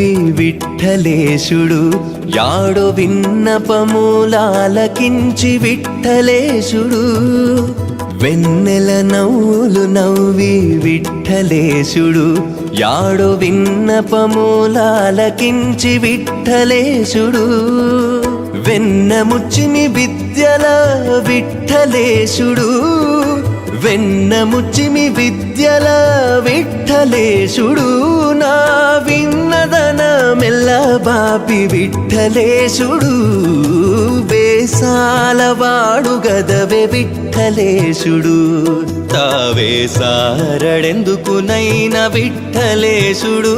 నవ్వి విఠలేశుడు యాడు విన్నపములాలకించి విఠలేశుడు వెన్నెల నవ్వులు నవ్వి విఠలేశుడు యాడు విన్నపములాలకించి విఠలేశుడు వెన్నముచ్చిని విద్యల విఠలేశుడు వెన్నముచ్చిమి విద్యల విఠలేశుడు నా విన్నదన మెల్ల బాపి విఠలేశుడు. వేసాలవాడు గదవే విఠలేశుడు. తావే సారడెందుకునైన విఠలేశుడు?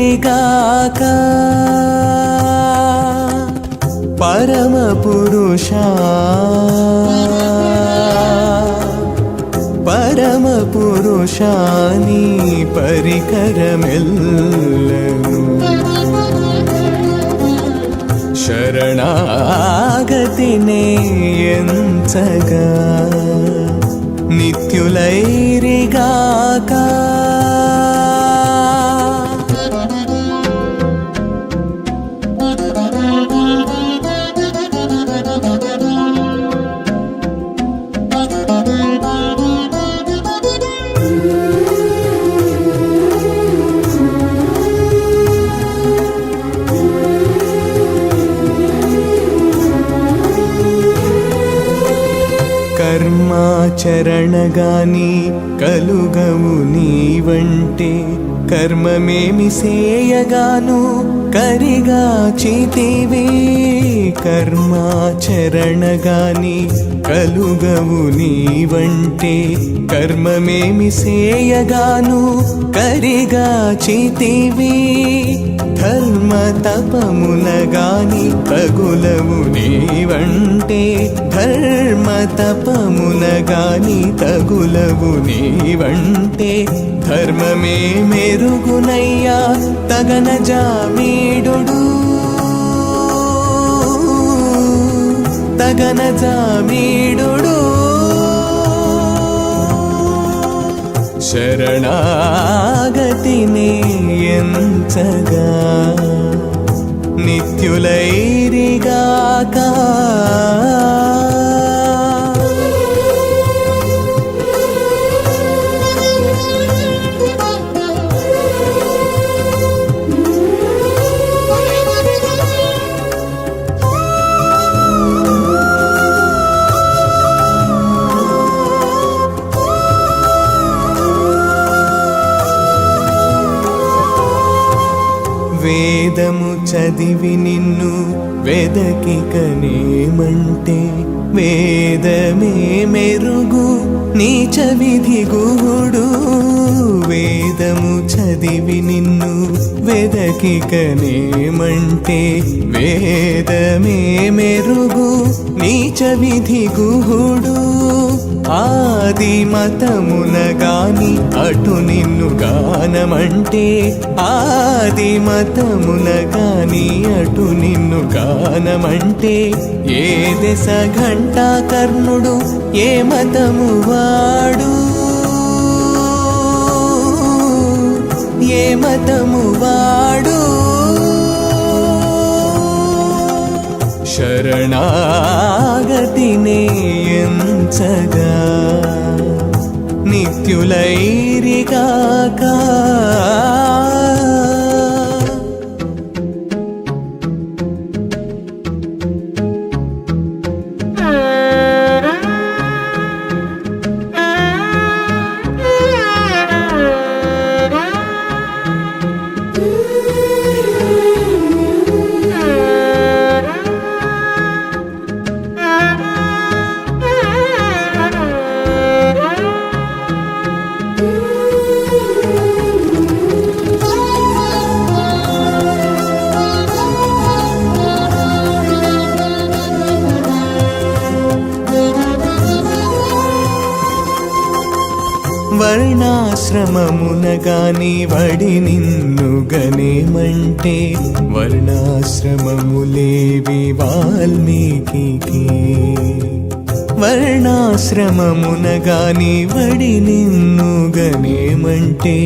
గాక. పరమ పురుష. పరమ పురుషాని పరికరమెల్లను శరణాగతినే ఎంచగా. నిత్యులైరిగాకా కర్మాచరణగాని కలుగవు నీవంటే కర్మమేమి సేయగాను కరిగా చితివే కర్మాచరణగాని కలుగవు నీవంటే కర్మమేమి సేయగాను కరిగా చితివే ధర్మ తపమున గాని తగులవు నీవంటే ధర్మ తపము గాని తగులవు నీవంటే ధర్మమే మెరుగునయ్యా తగన జామీడు తగన జామీడు శరణాగతిని ఎంచగా. వెదకి కనేమంటే వేదమే మెరుగు నీచ విధి గుహుడు ఆది మతమున గాని అటు నిన్ను గానమంటే ఆది మతమున గాని అటు నిన్ను గానమంటే ఏ దశ ఘంటా కర్ణుడు ఏ మతము వాడు ఏ మతము వాడు? శరణాగతినే ఎంచగా నిత్యులైరిగాక వర్ణాశ్రమమునగాని వడి నిన్ను గనేమంటే వర్ణాశ్రమములేవి వాల్మీకి వర్ణాశ్రమమునగాని వడి నిన్ను గనేమంటే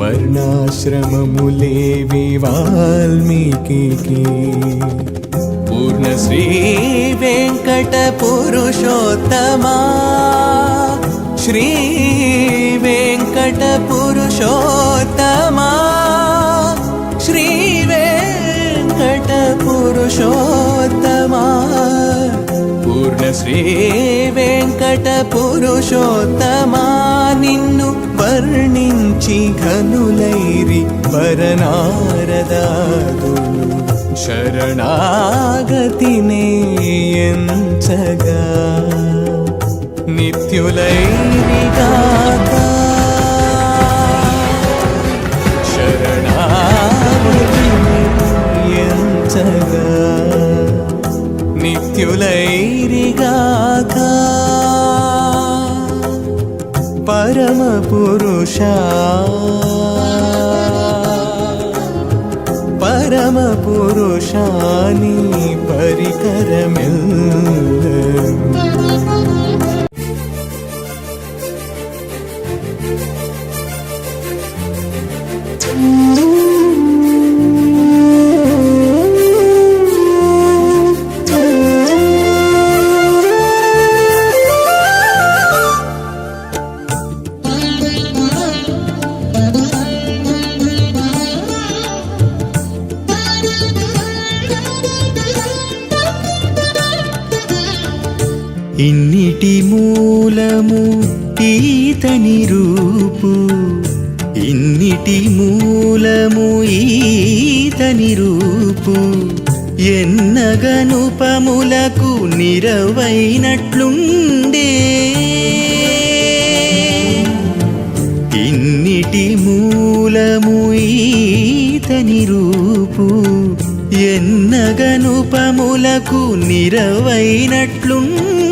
వర్ణాశ్రమములేవి వాల్మీకి పూర్ణ శ్రీ వెంకట పురుషోత్తమా శ్రీ వెంకట పురుషోత్తమా? శ్రీ వెంకట పురుషోత్తమా పూర్ణ శ్రీ వెంకట పురుషోత్తమా నిన్ను వర్ణించి ఘనులైరి పరనారదాదులు శరణాగతినే ఎంచగా. నిత్యులైరిగాక ఎంచగా నిత్యులైరిగాక. పరమ పురుష. పరమ పురుషాని పరి నీటి మూలము ఈతని రూపు. ఇన్నిటి మూలము ఈతని రూపు. ఎన్నగనుపములకు నిరవైనట్లుండే. ఇన్నిటి మూలము ఈతని రూపు. ఎన్నగనుపములకు నిరవైనట్లుండే.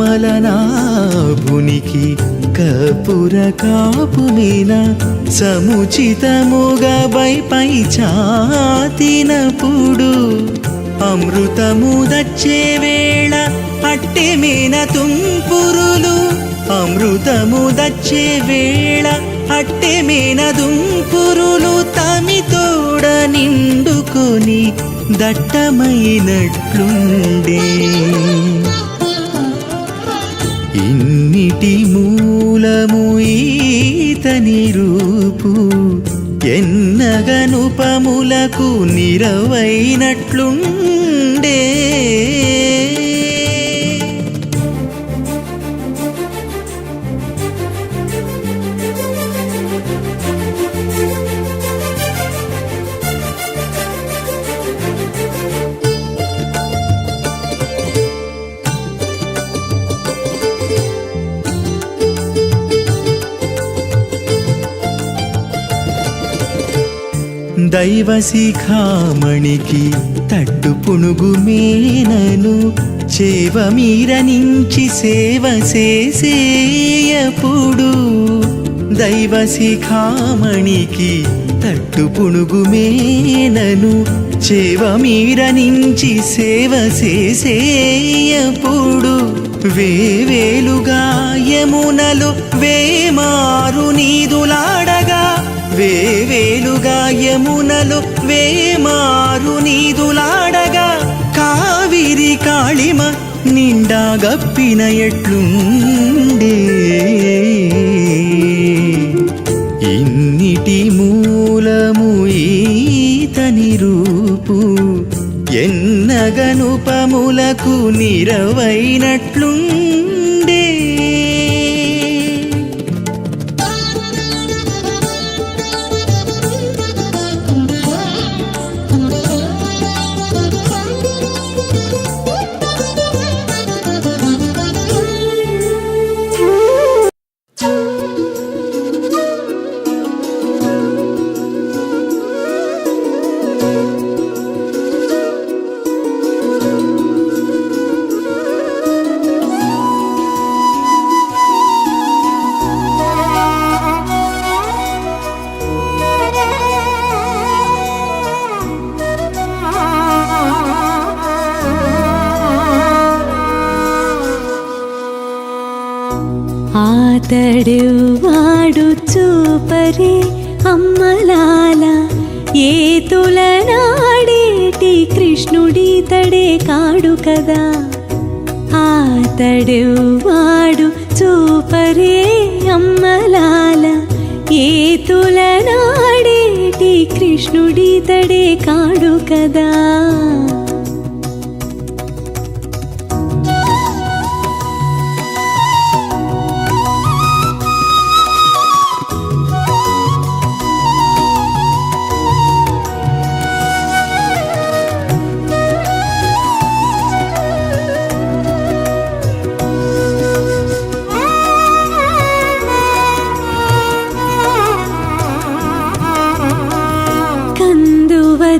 కమలనాభునికి కపుర కాపు సముచితముగా బైపై చాతినప్పుడు అమృతము దచ్చే వేళ అట్టె మీన తుంపురులు అమృతము దచ్చే వేళ అట్టె మీన దుంపురులు తమితోడ నిండుకొని దట్టమైనట్లుండే. ఇన్నిటి మూలము ఈతని రూపు ఎన్నగనుపములకు నిరవైనట్లుండే. దైవశిఖామణికి తట్టు పుణుగు మేనను చేవ మీర నుంచి సేవ చేసేయప్పుడు దైవశిఖామణికి తట్టు పుణుగు మేనను చేవ మీరనించి సేవ చేసేయపుడు. వేవేలుగా యమునలు వేమారు నీదులాడగా వేవేలుగా యమునలు వేమారు నీదులాడగా కావిరి కాళిమ నిండా గప్పిన ఎట్లుండే? ఇన్నిటి మూల ఈతని రూపు ఎన్నగనుపములకు నిరవైనట్లు ఆతడెవ్వాడు చూపరి అమ్మలాల. ఏ తులనాడేటి కృష్ణుడితడే కాడు కదా. ఆతడెవ్వాడు చూపరే అమ్మలాల. ఏ తులనాడేటి కృష్ణుడితడే కాడు కదా.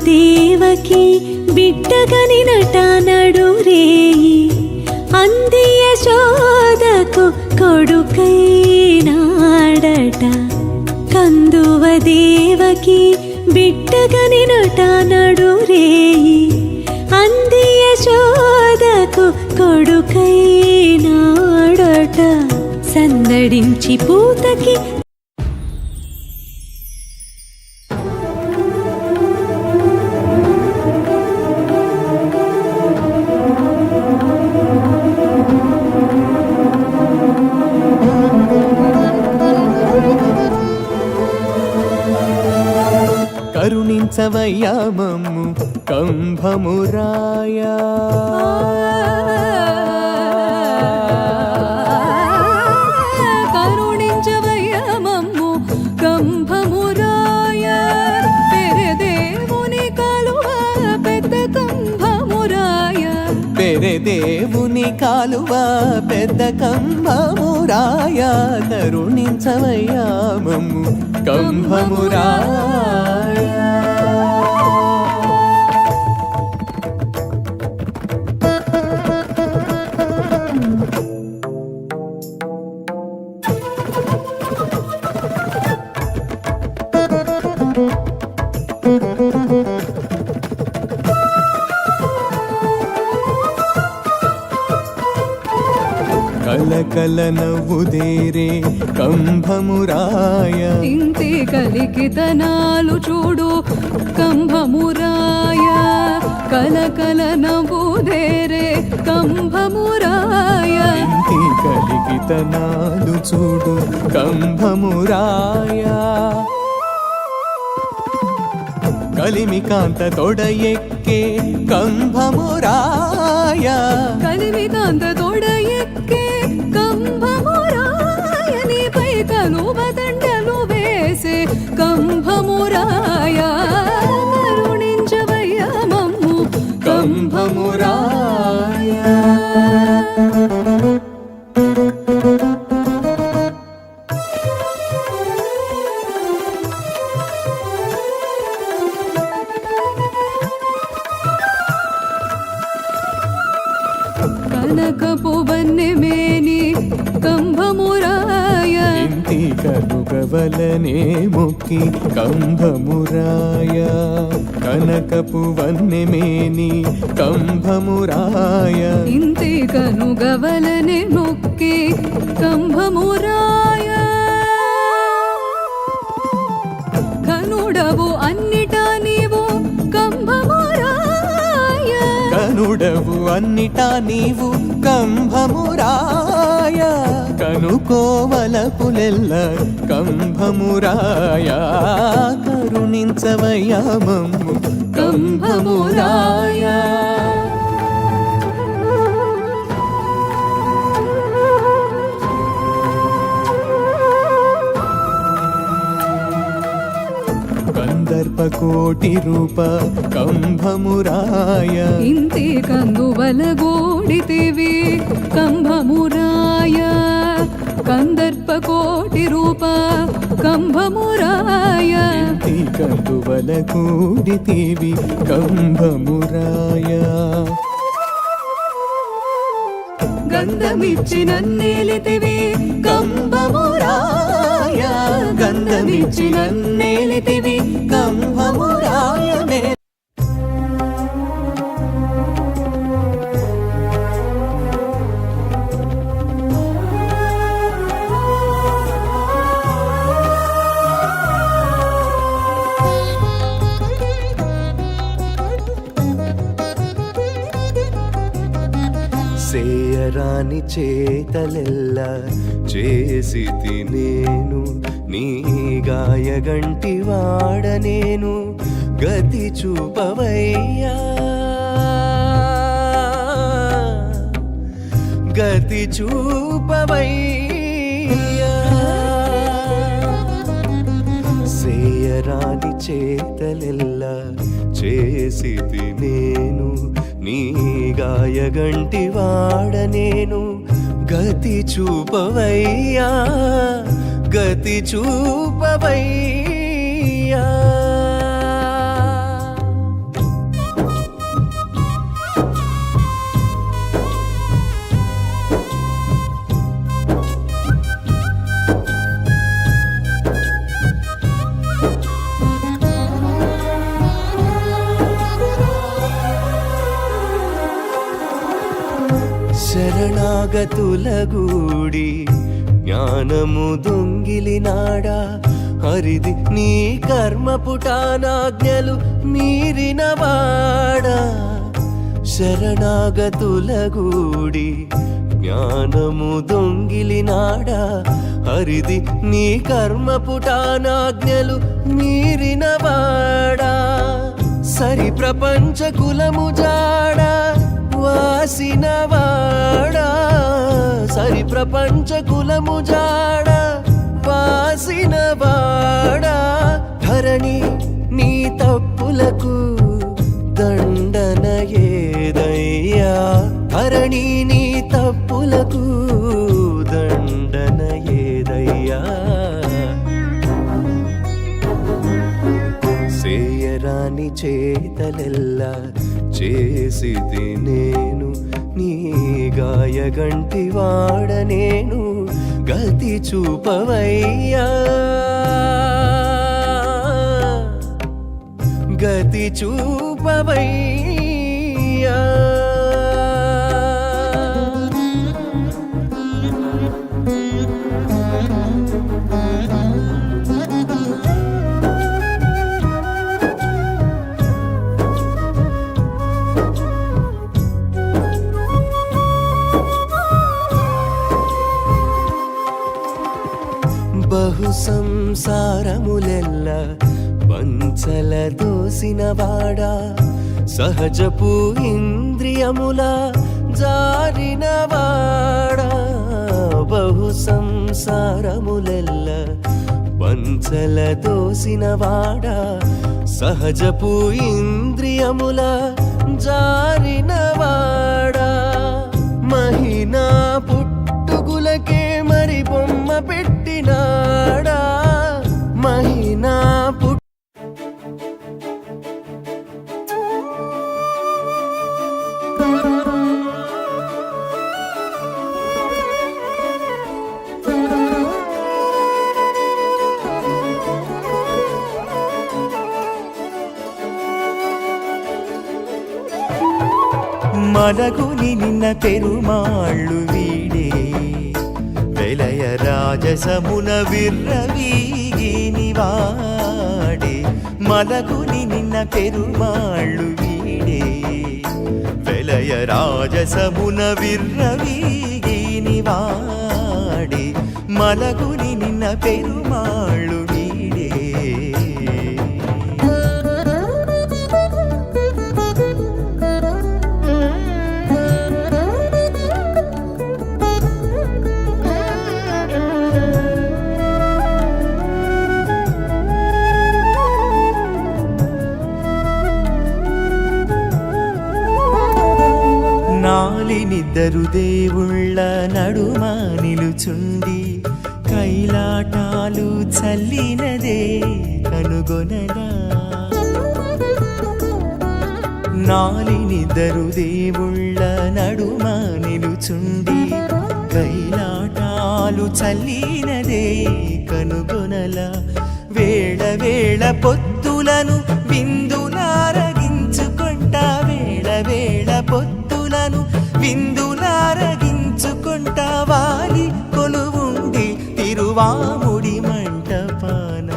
దేవకి బిడ్డగని నటనడు రేయి అందియ శోదకు కొడుకైనాడట కందువ దేవకి బిడ్డగని నటనడు రేయి అందియ శోదకు కొడుకైనాడట సందడించి పూతకి కరుణించవయ్యా మమ్ము కంభమురాయా. దేవుని కాలువ పెద్ద కంభమురాయ కరుణించవయ్యా మమ్ము. కంభమురాయ కలకల నవ్వుదేరే కంభమురాయ ఇంటి కలికితనాలు చూడు కంభమురాయ కలకల నవ్వుదేరే కంభమురాయ ఇంటి కలిగితనాలు చూడు కంభమురాయ కలిమి కాంత తొడ ఎక్కే కంభమురాయ కలిమితాంత తోడ ఎక్కే కంభమురాయ. కరుణించవయ్య మమ్ము కంభమురాయ. కనకపు వన్నెమేని కంభమురా ఇంటి కనుగవలనే మొక్కి కంభమురాయ. కనకపు వన్నెమేని కంభమురాయ. ఇంతే కనుగవలనే మొక్కి కంభమురాయ. కనుడవు అన్నిట చూడవు అన్నిటా నీవు కంభమురాయ కనుకోవల పులెల్ల కంభమురాయ కరుణించవయ్యా మమ్ము. కంభమురాయ కందర్పకోటి రూప కంభమురాయ. ఇంటి కందువల గోడితివి కంభమురాయ. కందర్ప కోటి రూప కంభమురాయ. కందువల కూడితివి కంభమురాయ. గంధమిచ్చి నన్నేలితివి కంభమురాయ గంధమిచ్చి నన్నేలితివి కంభమురాయ చేయరాని సేయరాని చేతలెల్ల చేసి నేను నీ గాయగంటి వాడ నేను గతి చూపవయ్యా. గతి చూపవయ్యా. సేయరాని చేతలెల్లా చేసి నేను నీ గాయగంటి వాడ నేను గతి చూపవయ్యా గతి చూపవయ్యా. శరణాగతుల గూడి జ్ఞానము దొంగిలినాడా? హరిది నీ కర్మ పుటానాజ్ఞలు మీరినవాడా? శరణాగతుల గూడి జ్ఞానము దొంగిలినాడా? హరిది నీ కర్మ పుటానాజ్ఞలు మీరినవాడా? సరి ప్రపంచ కులము జాడా? వాసినవాడా సరి ప్రపంచ కులము జాడ వాసినవాడా ధరణి నీ తప్పులకు దండన ఏదయ్యా ధరణి నీ తప్పులకు దండన ఏదయ్యా. సేయరాని చేతలెల్లా చేసి నేను నీ గాయగంటి వాడ నేను గతి చూపవయ్యా. గతి చూపవయ్యా. సంసారములెల్ల పంచల దోసినవాడా సహజపు ఇంద్రియముల జారినవాడా బహు సంసారములెల్ల పంచల దోసినవాడా సహజపు ఇంద్రియముల జారినవాడా మహినా పుట్టుగులకే మరి బొమ్మ మలగుని నిన్న పెరుమాళ్ళు వీడే. వెలయ రాజసమున విర్రవీగిని వాడే మలగుని నిన్న పెరుమాళ్ళు వీడే. వెలయ రాజసమున విర్రవీగిని వాడి మలగుని నిన్న పెరుమాళ్ళు ఇద్దరు దేవుళ్ళ నడుమ నిలుచుండి కైలాటాలు చల్లినదే కనుగొనలా నాలినిద్దరు దేవుళ్ళ నడుమ నిలుచుండి కైలాటాలు చల్లినదే కనుగొనల. వేళ వేళ పొత్తులను విందులారగించుకుంటా వేళ వేళ పొత్తులను విందు వాముడి మంటపాన.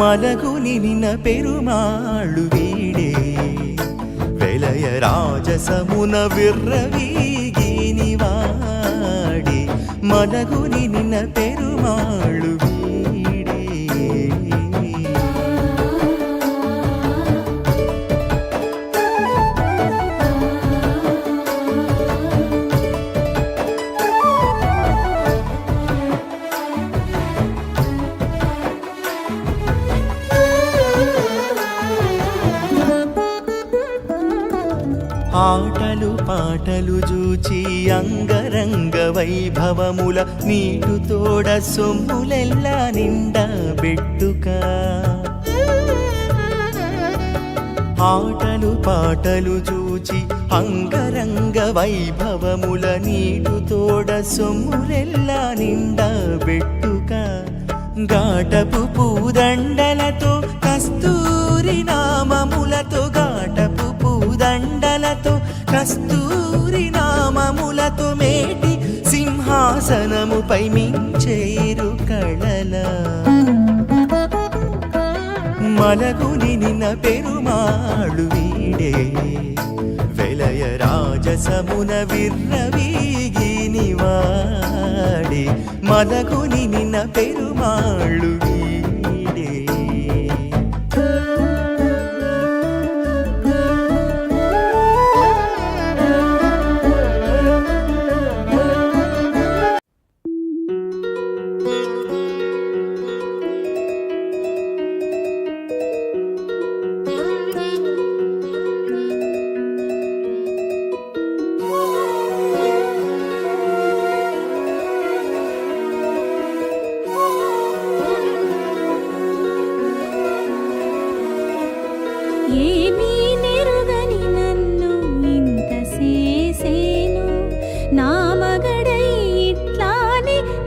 మలగుని నిన్న పెరుమాళ్ళు వీడే. వెలయ రాజసమున విర్రవీగిని వాడి మలగుని నిన్న పెరుమాళ్ళు పాటలు జూచి అంగరంగ వైభవముల నీటు తోడ సొమ్ములెల్లా నిండా బెట్టుక. ఆటలు పాటలు చూచి అంగరంగ వైభవముల నీటు తోడ సొమ్ములెల్లా నిండా బెట్టుక. గాటపు పూదండలతో కస్తూరి నామములతో గాటపు పూదండలతో కస్తూరి నామములతో మేటి సింహాసనముపై మించేరు కళల. మలగుని నిన్న పెరుమాళ్ళు వీడే. వెలయ రాజసమున విర్రవీగిని వాడే మలగుని నిన్న పెరుమాళ్ళు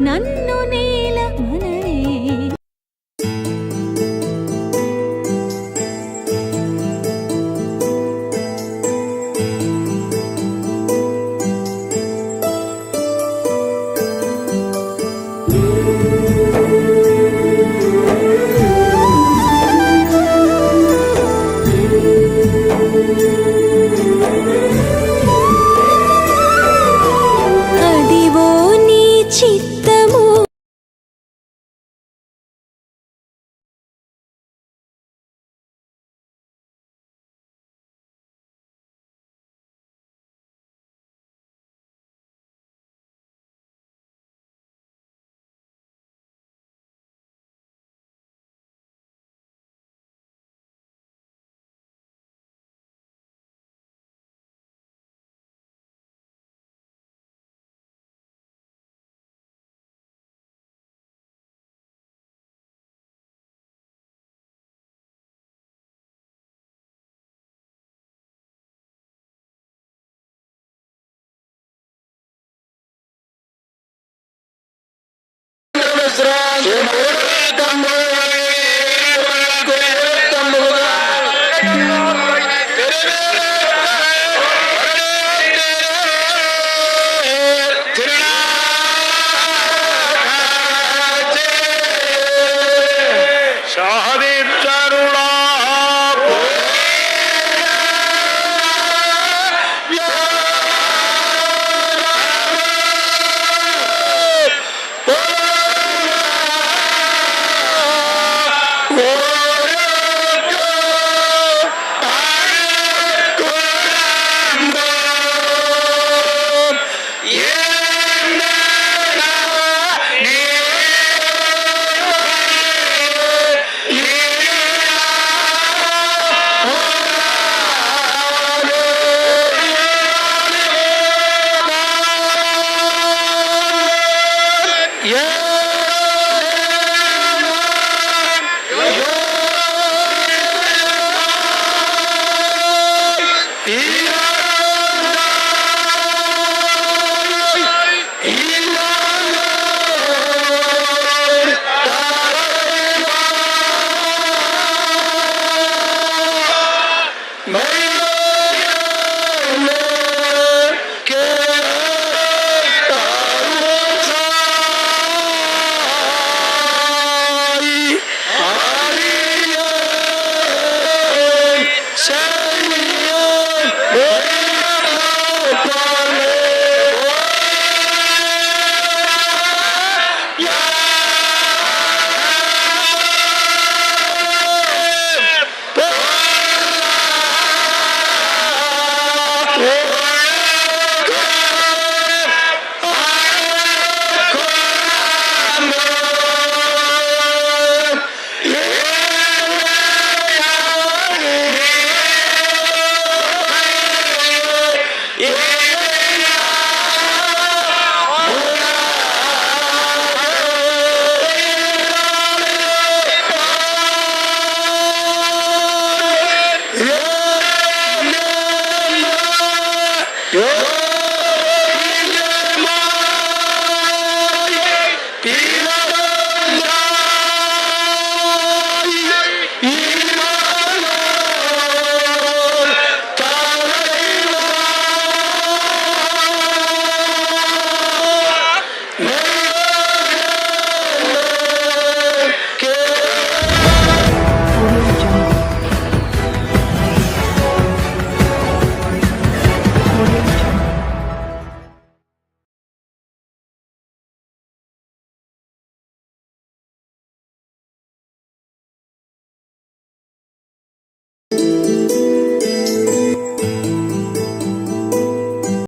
నన్ను